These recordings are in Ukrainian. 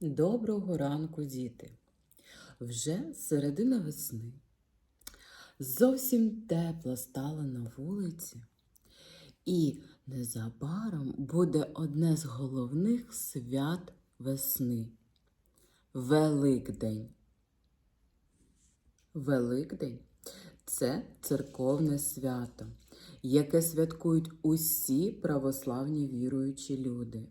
Доброго ранку, діти! Вже середина весни. Зовсім тепло стало на вулиці, і незабаром буде одне з головних свят весни Великдень. Великдень це церковне свято, яке святкують усі православні віруючі люди.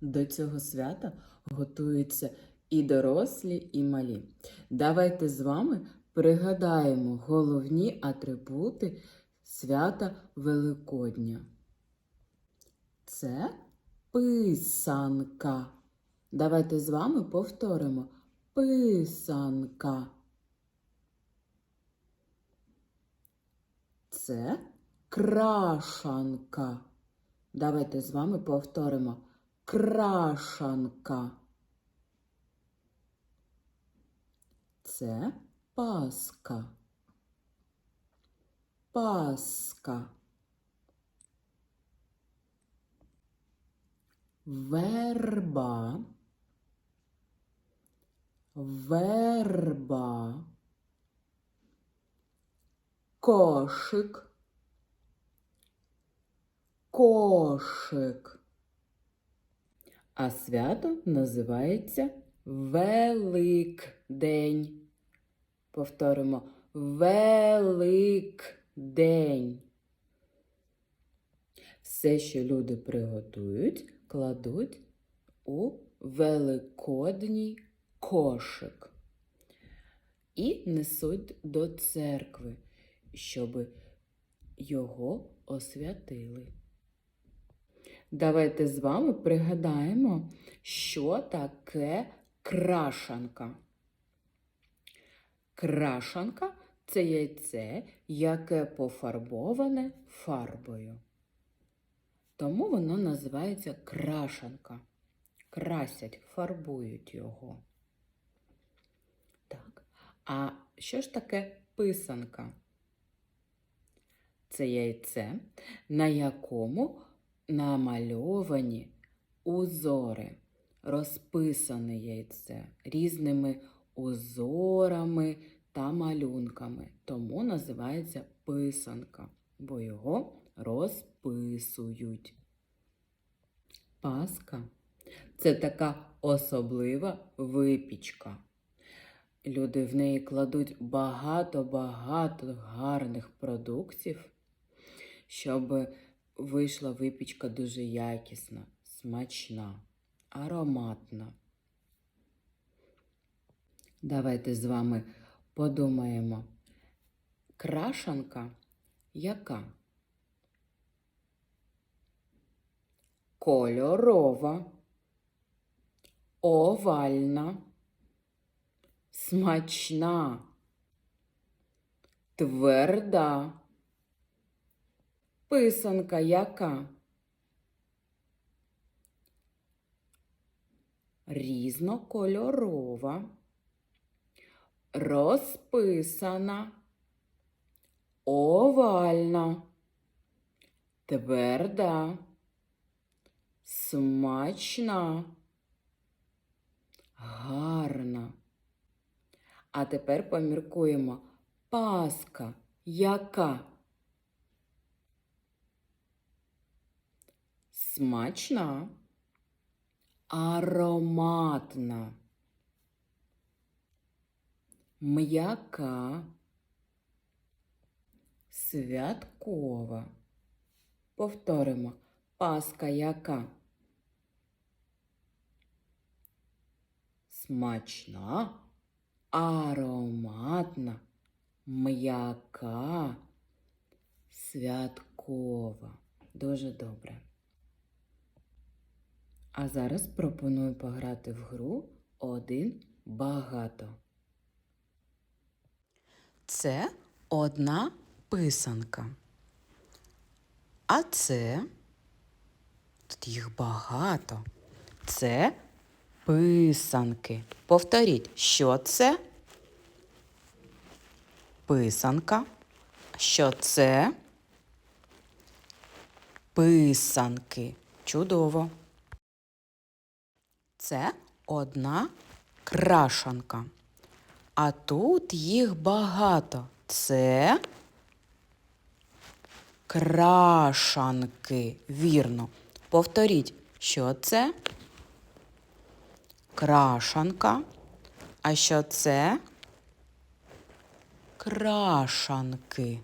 До цього свята готуються і дорослі, і малі. Давайте з вами пригадаємо головні атрибути свята Великодня. Це писанка. Давайте з вами повторимо писанка. Це крашанка. Давайте з вами повторимо крашанка. Це паска. Паска. Верба. Верба. Кошик. Кошик. А свято називається Великдень. Повторимо Великдень. Все, що люди приготують, кладуть у великодній кошик і несуть до церкви, щоб його освятили. Давайте з вами пригадаємо, що таке крашанка. Крашанка це яйце, яке пофарбоване фарбою. Тому воно називається крашанка. Красять, фарбують його. Так. А що ж таке писанка? Це яйце, на якому намальовані узори, розписане яйце різними узорами та малюнками. Тому називається писанка, бо його розписують. Паска це така особлива випічка. Люди в неї кладуть багато-багато гарних продуктів, щоб вийшла випічка дуже якісна, смачна, ароматна. Давайте з вами подумаємо. Крашанка яка? Кольорова, овальна, смачна, тверда. Писанка яка? Різнокольорова, розписана, овальна, тверда, смачна, гарна. А тепер поміркуємо паска яка? Смачна, ароматна, м'яка, святкова. Повторимо паска яка? Смачна, ароматна, м'яка, святкова. Дуже добре. А зараз пропоную пограти в гру один багато. Це одна писанка. А це тут їх багато. Це писанки. Повторіть, що це? Писанка. Що це? Писанки. Чудово. Це одна крашанка. А тут їх багато. Це крашанки. Вірно. Повторіть, що це? Крашанка. А що це? Крашанки.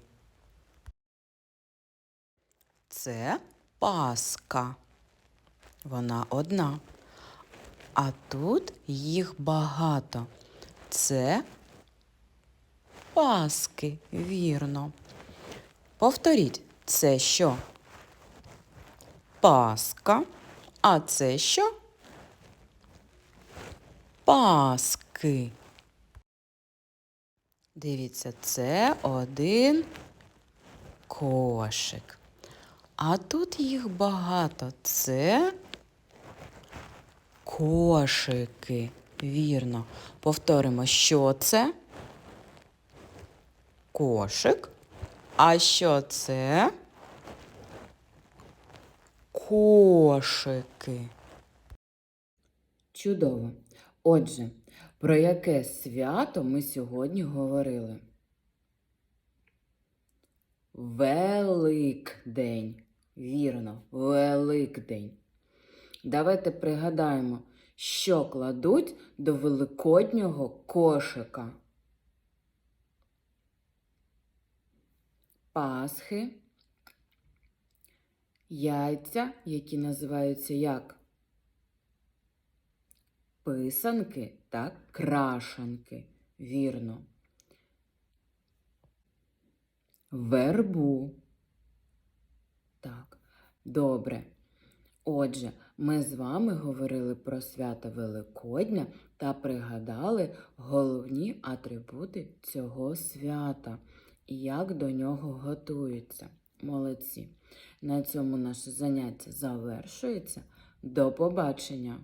Це паска. Вона одна. А тут їх багато. Це паски, вірно. Повторіть, це що? Паска. А це що? Паски. Дивіться, це один кошик. А тут їх багато. Це кошики. Вірно. Повторимо, що це? Кошик. А що це? Кошики. Чудово. Отже, про яке свято ми сьогодні говорили? Великдень. Вірно, Великдень. Давайте пригадаємо, що кладуть до великоднього кошика. Пасхи, яйця, які називаються як? Писанки та крашанки. Вірно. Вербу. Так, добре. Отже, ми з вами говорили про свято Великодня та пригадали головні атрибути цього свята і як до нього готуються. Молодці. На цьому наше заняття завершується. До побачення!